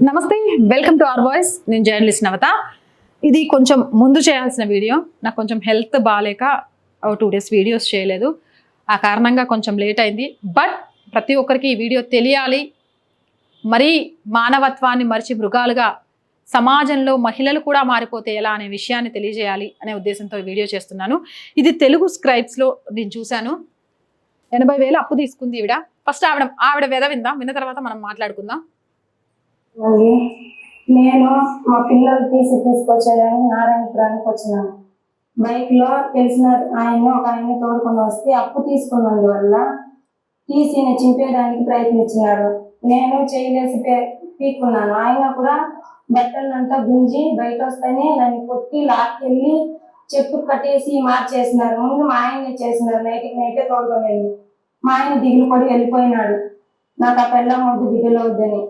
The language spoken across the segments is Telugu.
నమస్తే వెల్కమ్ టు అవర్ వాయిస్. నేను జర్నలిస్ట్ నవత. ఇది కొంచెం ముందు చేయాల్సిన వీడియో. నాకు కొంచెం హెల్త్ బాగాలేక టూ డేస్ వీడియోస్ చేయలేదు. ఆ కారణంగా కొంచెం లేట్ అయింది. బట్ ప్రతి ఒక్కరికి ఈ వీడియో తెలియాలి. మరీ మానవత్వాన్ని మరిచి మృగాలుగా సమాజంలో మహిళలు కూడా మారిపోతే ఎలా అనే విషయాన్ని తెలియజేయాలి అనే ఉద్దేశంతో వీడియో చేస్తున్నాను. ఇది తెలుగు స్క్రైబ్స్లో నేను చూశాను. ఎనభై వేలు అప్పు తీసుకుంది ఈవిడ. ఫస్ట్ ఆవిడ ఆవిడ వెద విందాం. విన్న తర్వాత మనం మాట్లాడుకుందాం. అండి నేను మా పిల్లలు తీసి తీసుకొచ్చేదాన్ని నారాయణపురానికి వచ్చినాను. బైక్లో తెలిసిన ఆయన ఒక ఆయన తోడుకొని వస్తే అప్పు తీసుకున్నందువల్ల తీసి నేను చింపేయడానికి ప్రయత్నించినాడు నేను చేయలేసి పే- పీక్కున్నాను. ఆయన కూడా బట్టలంతా గుంజి బయట వస్తేనే నన్ను కొట్టి లాక్కెళ్ళి చెప్పు కట్టేసి మార్చేసినారు. ముందు మా ఆయన్ని చేసినారు. నైట్కి నైటే తోడుకొని మా ఆయన దిగులు పడి వెళ్ళిపోయినాడు. నాకు ఆ పెళ్ళం వద్దు బిడ్డలు వద్దని.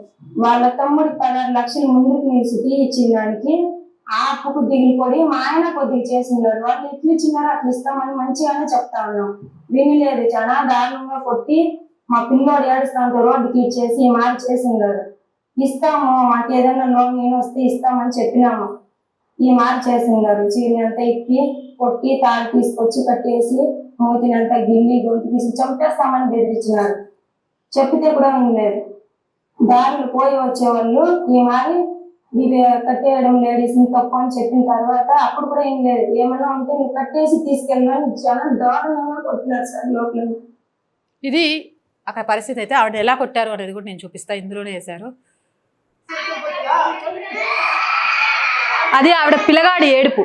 వాళ్ళ తమ్ముడు పదహారు లక్షలు ముందుకు నిలిచి తీ ఇచ్చిన దానికి ఆ అప్పుకు దిగులు పడి మా ఆయన కొద్దిగా చేసినాడు వాళ్ళు ఎట్లు ఇచ్చినారో అట్లా ఇస్తామని మంచిగానే చెప్తా ఉన్నాం. వినలేదు చాలా దారుణంగా కొట్టి మా పిల్లోడు ఏడుస్తా ఉంటే రోడ్డుకి ఇచ్చేసి మార్చేసినాడు ఇస్తాము మాకు ఏదైనా లోన్ నేను వస్తే ఇస్తామని చెప్పినాము. ఈ మార్చేసినారు చీరనంతా ఇప్పి కొట్టి తాడు తీసుకొచ్చి కట్టేసి మూతినంతా గిల్లి గొంతు తీసి చంపేస్తామని బెదిరించినారు. చెప్పితే కూడా వినలేదు దారులు పోయి వచ్చేవాళ్ళు ఈ మారి ఇవి కట్టేయడం లేడీస్ని తప్పు అని చెప్పిన తర్వాత అప్పుడు కూడా ఏం లేదు. ఏమన్నా ఉంటే నువ్వు కట్టేసి తీసుకెళ్ళమని చాలా దారుణంగా కొట్టినారు సార్ లోపల. ఇది అక్కడ పరిస్థితి అయితే ఆవిడ ఎలా కొట్టారు అనేది కూడా నేను చూపిస్తా ఇందులోనే వేశారు. అది ఆవిడ పిల్లగాడి ఏడుపు.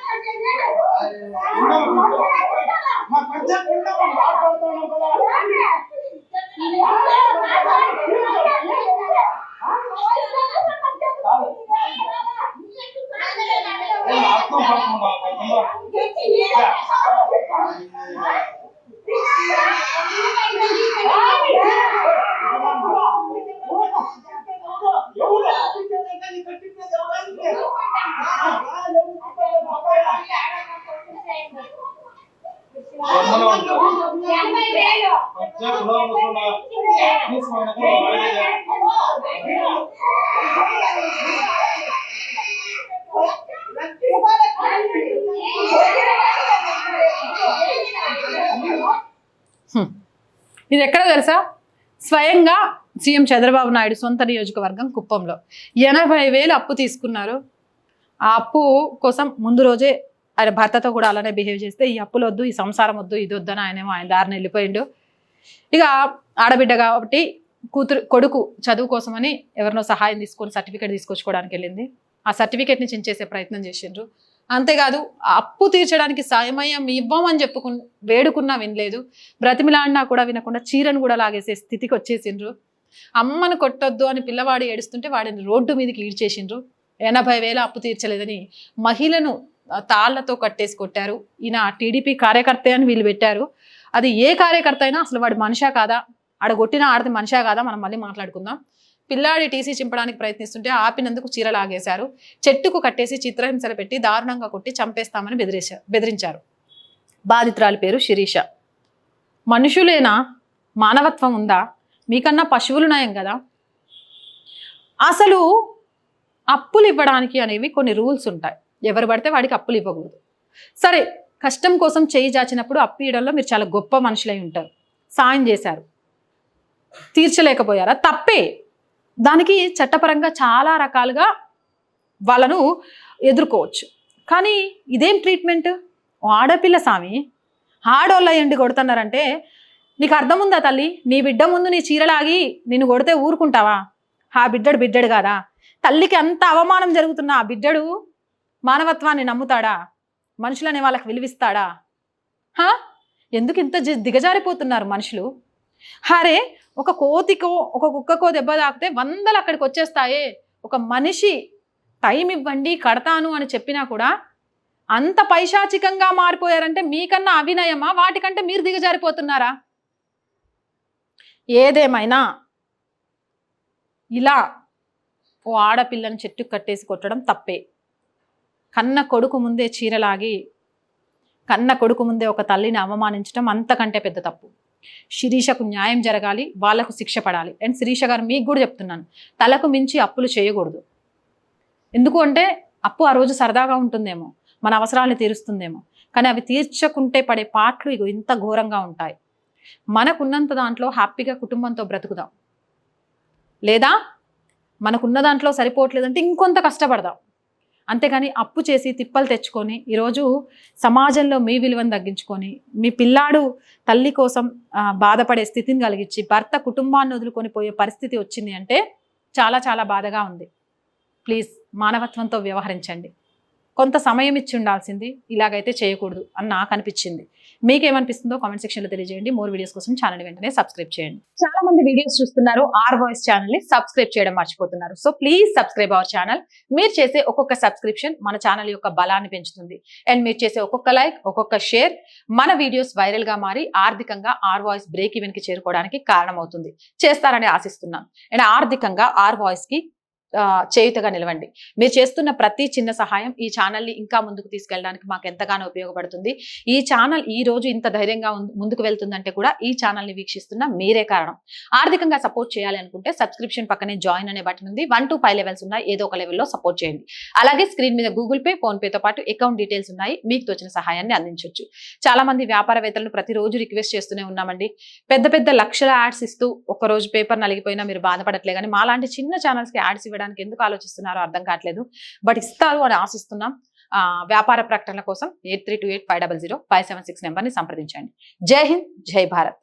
ఎవరు ఇది ఎక్కడ తెలుసా? స్వయంగా సీఎం చంద్రబాబు నాయుడు సొంత నియోజకవర్గం కుప్పంలో. ఎనభై వేలు అప్పు తీసుకున్నారు. ఆ అప్పు కోసం ముందు రోజే ఆయన భర్తతో కూడా అలానే బిహేవ్ చేస్తే ఈ అప్పులు వద్దు ఈ సంసారం వద్దు ఇది వద్దని ఆయనేమో ఆయన దారిని వెళ్ళిపోయిండు. ఇక ఆడబిడ్డ కాబట్టి కూతురు కొడుకు చదువు కోసమని ఎవరినో సహాయం తీసుకొని సర్టిఫికేట్ తీసుకొచ్చుకోవడానికి వెళ్ళింది. ఆ సర్టిఫికేట్ని చించేసే ప్రయత్నం చేసిండ్రు. అంతేకాదు ఆ అప్పు తీర్చడానికి సాయమయ్యం ఇవ్వమని చెప్పుకు వేడుకున్నా వినలేదు. బ్రతిమిలాడినా కూడా వినకుండా చీరను కూడా లాగేసే స్థితికి వచ్చేసిండ్రు. అమ్మను కొట్టొద్దు అని పిల్లవాడు ఏడుస్తుంటే వాడిని రోడ్డు మీదకి ఈడ్చేసిండ్రు. ఎనభై వేల అప్పు తీర్చలేదని మహిళను తాళ్ళతో కట్టేసి కొట్టారు. ఈయన టీడీపీ కార్యకర్త అని వీళ్ళు పెట్టారు. అది ఏ కార్యకర్త అయినా అసలు వాడు మనిషా కాదా? ఆడ కొట్టిన ఆడది మనిషా కాదా? మనం మళ్ళీ మాట్లాడుకుందాం. పిల్లాడి టీసీ చింపడానికి ప్రయత్నిస్తుంటే ఆపినందుకు చీర లాగేశారు. చెట్టుకు కట్టేసి చిత్రహింసలు పెట్టి దారుణంగా కొట్టి చంపేస్తామని బెదిరించారు బెదిరించారు. బాధితురాలి పేరు శిరీష. మనుషులేనా? మానవత్వం ఉందా? మీకన్నా పశువులు నయం కదా? అసలు అప్పులు ఇవ్వడానికి అనేవి కొన్ని రూల్స్ ఉంటాయి. ఎవరు పడితే వాడికి అప్పులు ఇవ్వకూడదు. సరే కష్టం కోసం చేయి జాచినప్పుడు అప్పు ఇవ్వడంలో మీరు చాలా గొప్ప మనుషులై ఉంటారు. సాయం చేశారు. తీర్చలేకపోయారా? తప్పే. దానికి చట్టపరంగా చాలా రకాలుగా వాళ్ళను ఎదుర్కోవచ్చు. కానీ ఇదేం ట్రీట్మెంట్? ఆడపిల్ల స్వామి ఆడోళ్ళ ఎండి కొడుతున్నారంటే నీకు అర్థం ఉందా తల్లి? నీ బిడ్డ ముందు నీ చీరలాగి నిన్ను కొడితే ఊరుకుంటావా? ఆ బిడ్డడు బిడ్డడు కాదా? తల్లికి అంత అవమానం జరుగుతున్న ఆ బిడ్డడు మానవత్వాన్ని నమ్ముతాడా? మనుషులనే వాళ్ళకి విలువిస్తాడా? హా? ఎందుకు ఇంత దిగజారిపోతున్నారు మనుషులు? హరే ఒక కోతికో ఒక కుక్కకో దెబ్బ తాకితే వందలు అక్కడికి వచ్చేస్తాయే. ఒక మనిషి టైం ఇవ్వండి కడతాను అని చెప్పినా కూడా అంత పైశాచికంగా మారిపోయారంటే మీకన్నా అవినయమా వాటికంటే మీరు దిగజారిపోతున్నారా? ఏదేమైనా ఇలా ఓ ఆడపిల్లని చెట్టు కట్టేసి కొట్టడం తప్పే. కన్న కొడుకు ముందే చీరలాగి కన్న కొడుకు ముందే ఒక తల్లిని అవమానించడం అంతకంటే పెద్ద తప్పు. శిరీషకు న్యాయం జరగాలి వాళ్ళకు శిక్ష పడాలి. అండ్ శిరీష గారు మీకు కూడా చెప్తున్నాను తలకు మించి అప్పులు చేయకూడదు. ఎందుకు అంటే అప్పు ఆ రోజు సరదాగా ఉంటుందేమో మన అవసరాలను తీరుస్తుందేమో. కానీ అవి తీర్చకుంటే పడే పాటలు ఇగో ఇంత ఘోరంగా ఉంటాయి. మనకున్నంత దాంట్లో హ్యాపీగా కుటుంబంతో బ్రతుకుదాం. లేదా మనకున్న దాంట్లో సరిపోవట్లేదంటే ఇంకొంత కష్టపడదాం. అంతేగాని అప్పు చేసి తిప్పలు తెచ్చుకొని ఈరోజు సమాజంలో మీ విలువను తగ్గించుకొని మీ పిల్లాడు తల్లి కోసం బాధపడే స్థితిని కలిగించి భర్త కుటుంబాన్ని వదులుకొని పోయే పరిస్థితి వచ్చింది అంటే చాలా చాలా బాధగా ఉంది. ప్లీజ్ మానవత్వంతో వ్యవహరించండి. కొంత సమయం ఇచ్చి ఉండాల్సింది ఇలాగైతే చేయకూడదు అని నాకు అనిపించింది. మీకేమనిపిస్తుందో కామెంట్ సెక్షన్లో తెలియజేయండి. మోర్ వీడియోస్ కోసం ఛానల్ వెంటనే సబ్స్క్రైబ్ చేయండి. చాలా మంది వీడియోస్ చూస్తున్నారు. ఆర్ వాయిస్ ఛానల్ని సబ్స్క్రైబ్ చేయడం మర్చిపోతున్నారు. So please subscribe our channel మీరు చేసే ఒక్కొక్క సబ్స్క్రిప్షన్ మన ఛానల్ యొక్క బలాన్ని పెంచుతుంది. అండ్ మీరు చేసే ఒక్కొక్క లైక్ ఒక్కొక్క షేర్ మన వీడియోస్ వైరల్గా మారి ఆర్థికంగా ఆర్ వాయిస్ బ్రేక్ ఈవెన్కి చేరుకోవడానికి కారణమవుతుంది. చేస్తారని ఆశిస్తున్నాం అండ్ ఆర్థికంగా ఆర్ వాయిస్కి చేయుతగా నిలవండి. మీరు చేస్తున్న ప్రతి చిన్న సహాయం ఈ ఛానల్ని ఇంకా ముందుకు తీసుకెళ్ళడానికి మాకు ఎంతగానో ఉపయోగపడుతుంది. ఈ ఛానల్ ఈ రోజు ఇంత ధైర్యంగా ముందుకు వెళ్తుందంటే కూడా ఈ ఛానల్ని వీక్షిస్తున్న మీరే కారణం. ఆర్థికంగా సపోర్ట్ చేయాలి అనుకుంటే సబ్స్క్రిప్షన్ పక్కనే జాయిన్ అనే బటన్ ఉంది. వన్ టు ఫైవ్ లెవెల్స్ ఉన్నాయి. ఏదో ఒక లెవెల్లో సపోర్ట్ చేయండి. అలాగే స్క్రీన్ మీద గూగుల్ పే ఫోన్ పేతో పాటు అకౌంట్ డీటెయిల్స్ ఉన్నాయి. మీకు తోచిన సహాయాన్ని అందించవచ్చు చాలా మంది వ్యాపారవేత్తలను ప్రతిరోజు రిక్వెస్ట్ చేస్తూనే ఉన్నామండి. పెద్ద పెద్ద లక్షల యాడ్స్ ఇస్తూ ఒక రోజు పేపర్ నలిగిపోయినా మీరు బాధపడట్లే కానీ మాలాంటి చిన్న ఛానల్స్కి యాడ్స్ ఇవ్వడానికి ఎందుకు ఆలోచిస్తున్నారో అర్థం కావట్లేదు. బట్ ఇస్తారు అని ఆశిస్తున్నాం. ఆ, వ్యాపార ప్రకటనల కోసం eight three two eight five double zero five seven six నెంబర్ని సంప్రదించండి. జై హింద్ జై భారత్.